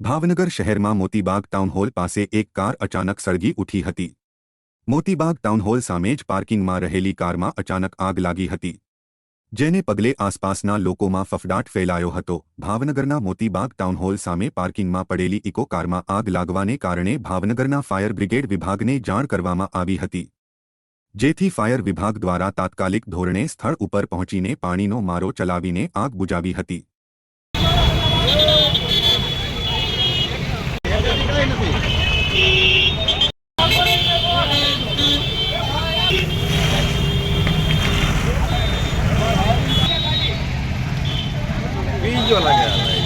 ભાવનગર શહેરમાં મોતીબાગ ટાઉનહોલ પાસે એક કાર અચાનક સળગી ઉઠી હતી. મોતીબાગ ટાઉનહોલ સામે જ પાર્કિંગમાં રહેલી કારમાં અચાનક આગ લાગી હતી. જેને પગલે આસપાસના લોકોમાં ફફડાટ ફેલાયો હતો. ભાવનગરના મોતીબાગ ટાઉનહોલ સામે પાર્કિંગમાં પડેલી ઇકો કારમાં આગ લાગવાને કારણે ભાવનગરના ફાયર બ્રિગેડ વિભાગને જાણ કરવામાં આવી હતી. જેથી ફાયર વિભાગ દ્વારા તાત્કાલિક ધોરણે સ્થળ ઉપર પહોંચીને પાણીનો મારો ચલાવીને આગ બુજાવી હતી. બીજો લાગે